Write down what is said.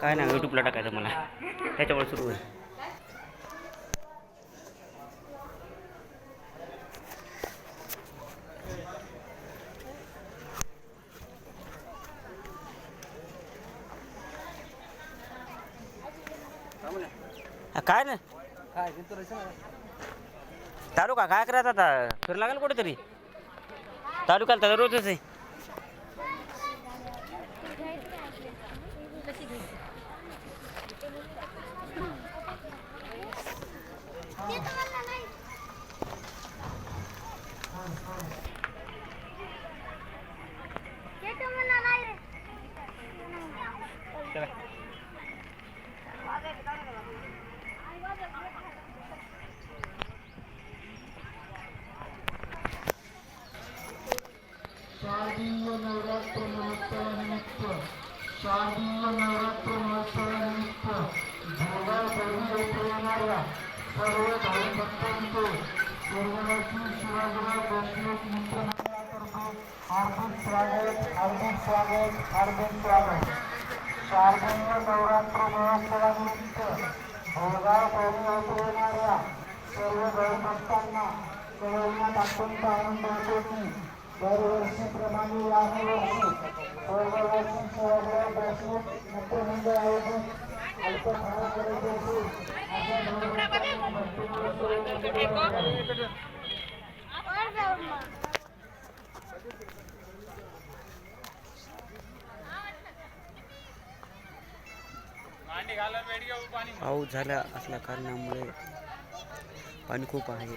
काय नाही यूट्यूबला टाकायचं मला. त्याच्यावर सुरू होईल. काय नाही? तालुका काय करायचं आता? फिर लागेल कुठेतरी? तालुक्याला तर रोजच आहे. शारदीय नवरात्र महोत्सवानिमित्त शारदीय नवरात्र महोत्सवानिमित्त भोगाव देवी येथे येणाऱ्या सर्व भाविभक्तांचे स्वर्गवासी शिवाजीराव देशमुख मित्रमंडळातर्फे हार्दिक स्वागत हार्दिक स्वागत हार्दिक स्वागत. शारदीय नवरात्र महोत्सवानिमित्त भोगाव देवी येथे येणाऱ्या सर्व भाविभक्तांना कळवण्यात अत्यंत आनंद होतो की दरवर्षीप्रमाणे यावर्षी सर्ववर्षी शिवाजीराव देशमुख मित्रमंडळ आयोजित पाऊस झाला असल्या कारणामुळे पाणी खूप आहे.